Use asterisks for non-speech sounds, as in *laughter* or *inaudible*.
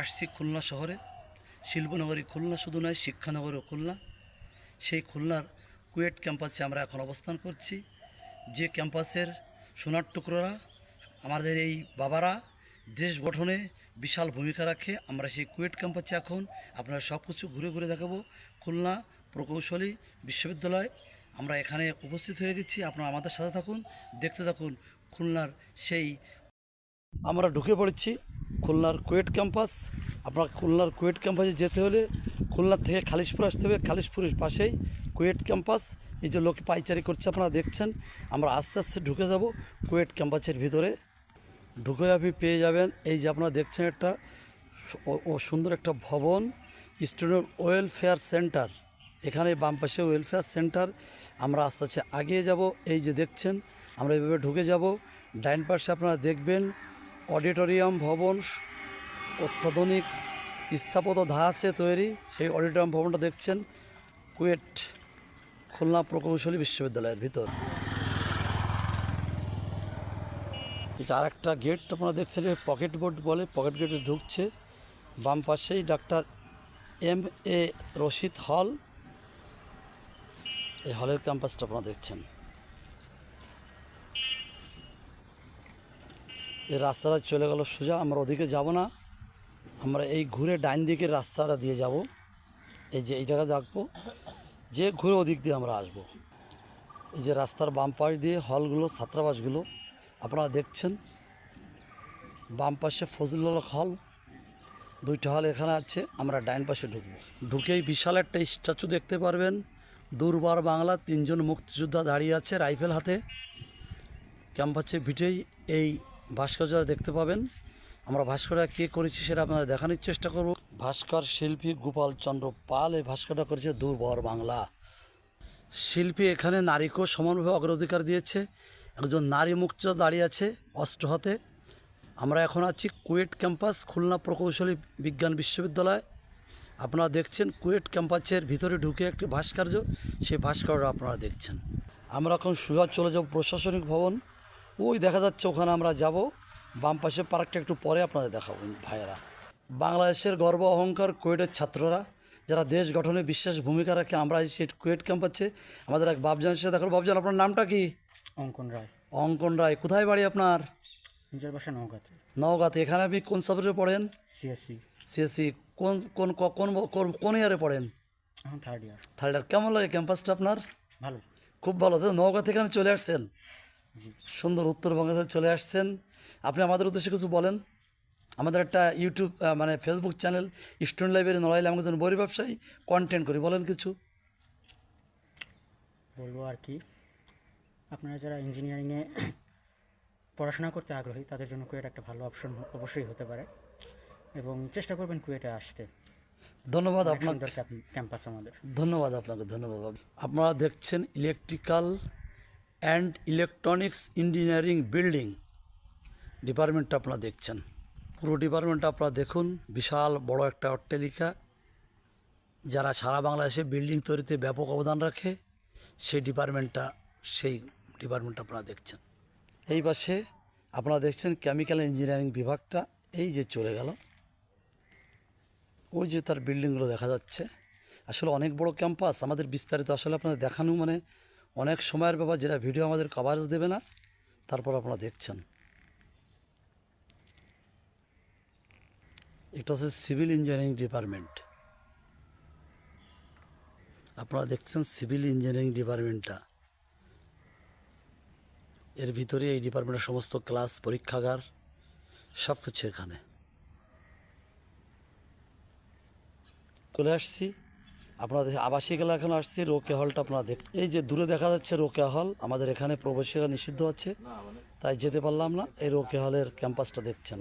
আসছি খুলনা শহরে। শিল্পনগরী খুলনা শুধু নয় শিক্ষানগরী খুলনা। সেই খুলনার কুয়েট ক্যাম্পাসে আমরা এখন অবস্থান করছি। যে ক্যাম্পাসের সোনার টুকরোরা, আমাদের এই বাবারা দেশ গঠনে বিশাল ভূমিকা রাখে, আমরা সেই কুয়েট ক্যাম্পাসে এখন আপনারা সব কিছু ঘুরে ঘুরে দেখাবো। খুলনা প্রকৌশলী বিশ্ববিদ্যালয়, আমরা এখানে উপস্থিত হয়ে গেছি, আপনারা আমাদের সাথে থাকুন, দেখতে থাকুন খুলনার সেই আমরা ঢুকে পড়েছি। খুলনার কুয়েট ক্যাম্পাস। আপনার খুলনার কুয়েট ক্যাম্পাসে যেতে হলে খুলনার থেকে খালিশপুর আসতে হবে। খালিশপুরের পাশেই কুয়েট ক্যাম্পাস। এই যে লোক পাইচারি করছে, আপনারা দেখছেন। আমরা আস্তে আস্তে ঢুকে যাব কুয়েট ক্যাম্পাসের ভিতরে। ঢুকে আপনি পেয়ে যাবেন এই যে আপনারা দেখছেন একটা ও- সুন্দর একটা ভবন, স্টুডেন্ট ওয়েলফেয়ার সেন্টার। এখানে বাম পাশে ওয়েলফেয়ার সেন্টার। আমরা আস্তে আস্তে আগিয়ে যাব। এই যে দেখছেন, আমরা এইভাবে ঢুকে যাব। ডাইন পাশে আপনারা দেখবেন অডিটোরিয়াম ভবন অত্যাধুনিক স্থাপত্য ধাঁচে তৈরি। সেই অডিটোরিয়াম ভবনটা দেখছেন কুয়েট খুলনা প্রকৌশলী বিশ্ববিদ্যালয়ের ভিতর। আর একটা গেট আপনারা দেখছেন পকেট বোর্ড বলে, পকেট গেটে ঢুকছে। বাম পাশেই ডাক্তার এম এ রশিদ হল। এই হলের ক্যাম্পাসটা আপনারা দেখছেন। এই রাস্তাটা চলে গেল সোজা, আমরা ওদিকে যাব না। আমরা এই ঘুরে ডাইন দিকের রাস্তাটা দিয়ে যাব। এই যে এই জায়গা দেখব, যে ঘুরে ওদিক দিয়ে আমরা আসব। এই যে রাস্তার বাম পাশ দিয়ে হলগুলো, ছাত্রাবাসগুলো, আপনারা দেখছেন? বাম পাশে ফজলুল হল, দুইটা হল এখানে আছে, আমরা ডাইন পাশে ঢুকবো। ঢুকেই বিশাল একটা স্ট্যাচু দেখতে পারবেন। দুর্বার বাংলা, তিনজন মুক্তিযোদ্ধা দাঁড়িয়ে আছে রাইফেল হাতে। ক্যাম্পাসে ভিটেই এই ভাস্কর্য দেখতে পাবেন। আমরা ভাস্করটা কে করেছি সেটা আপনাদের দেখানোর চেষ্টা করব। ভাস্কর শিল্পী গোপাল চন্দ্র পাল এই ভাস্করটা করেছে দুর্বর বাংলা। শিল্পী এখানে নারীকেও সমানভাবে অগ্রাধিকার দিয়েছে। একজন নারী মুক্ত দাঁড়িয়ে আছে অস্ত্র হাতে। আমরা এখন আছি কুয়েট ক্যাম্পাস, খুলনা প্রকৌশলী বিজ্ঞান বিশ্ববিদ্যালয়। আপনারা দেখছেন কুয়েট ক্যাম্পাসের ভিতরে ঢুকে একটি ভাস্কর্য, সেই ভাস্কর্য আপনারা দেখছেন। আমরা এখন সোজা চলে যাব প্রশাসনিক ভবন। ওই দেখা যাচ্ছে ওখানে আমরা যাব। বাম পাশে পার্কটা একটু পরে আপনাদের দেখাবো ভাইয়েরা। বাংলাদেশের গর্ব অহংকার কুয়েটের ছাত্ররা যারা দেশ গঠনে বিশেষ ভূমিকা রাখে আমরা এই সেই কুয়েট ক্যাম্পাসে। আমাদের এক বাবজানের সাথে দেখো বাবজান আপনার নামটা কি? অঙ্কন রায়। অঙ্কন রায় কোথায় বাড়ি আপনার? নিজের বাসা নৌকাতে নওগাঁতে এখানে আপনি কোন সাবজেক্টে পড়েন? সিএসসি। সিএসসি কোন কোন কোন কোন ইয়ারে পড়েন? থার্ড ইয়ার থার্ড ইয়ার কেমন লাগে ক্যাম্পাসটা আপনার? ভালো। খুব ভালো। তো নওগাঁ থেকে এখানে চলে আসছেন? সুন্দর উত্তরবঙ্গে থেকে চলে আসছেন। আপনি আমাদের উদ্দেশ্যে কিছু বলেন। আমাদের একটা ইউটিউব মানে ফেসবুক চ্যানেল স্টুডেন্ট লাইব্রেরি নড়াইলে আমাকে বই ব্যবসায়ী কন্টেন্ট করি। বলেন কিছু। বলব আর কি আপনারা যারা ইঞ্জিনিয়ারিংয়ে *coughs* পড়াশোনা করতে আগ্রহী তাদের জন্য কুয়েট একটা ভালো অপশন অবশ্যই হতে পারে। এবং চেষ্টা করবেন কুয়েটে আসতে। ধন্যবাদ আপনার ক্যাম্পাস আমাদের। ধন্যবাদ আপনাকে ধন্যবাদ। আপনারা দেখছেন electrical and electronics engineering building ডিপার্টমেন্টটা আপনারা দেখছেন। পুরো ডিপার্টমেন্টটা আপনারা দেখুন, বিশাল বড় একটা অট্টালিকা, যারা সারা বাংলাদেশে বিল্ডিং তৈরিতে ব্যাপক অবদান রাখে, সেই ডিপার্টমেন্টটা সেই ডিপার্টমেন্টটা আপনারা দেখছেন। এই পাশে আপনারা দেখছেন কেমিক্যাল ইঞ্জিনিয়ারিং বিভাগটা, এই যে চলে গেল। ওই যে তার বিল্ডিংগুলো দেখা যাচ্ছে। আসলে অনেক বড় ক্যাম্পাস আমাদের বিস্তারিত আসলে আপনাদের দেখানো মানে অনেক সময়ের ব্যাপার, যেটা ভিডিও আমাদের কভারেজ দেবে না, তারপর আপনারা দেখছেন। এটা হচ্ছে সিভিল ইঞ্জিনিয়ারিং ডিপার্টমেন্ট আপনারা দেখছেন সিভিল ইঞ্জিনিয়ারিং ডিপার্টমেন্টটা এর ভিতরে এই ডিপার্টমেন্টের সমস্ত ক্লাস পরীক্ষাগার সব কিছু এখানে। চলে আসছি আপনাদের আবাসিক এলাকা এখন আসছি রোকে হলটা আপনারা দেখ এই যে দূরে দেখা যাচ্ছে রোকে হল আমাদের এখানে প্রবেশিকা নিষিদ্ধ আছে। তাই যেতে পারলাম না এই রোকে হলের ক্যাম্পাসটা দেখছেন।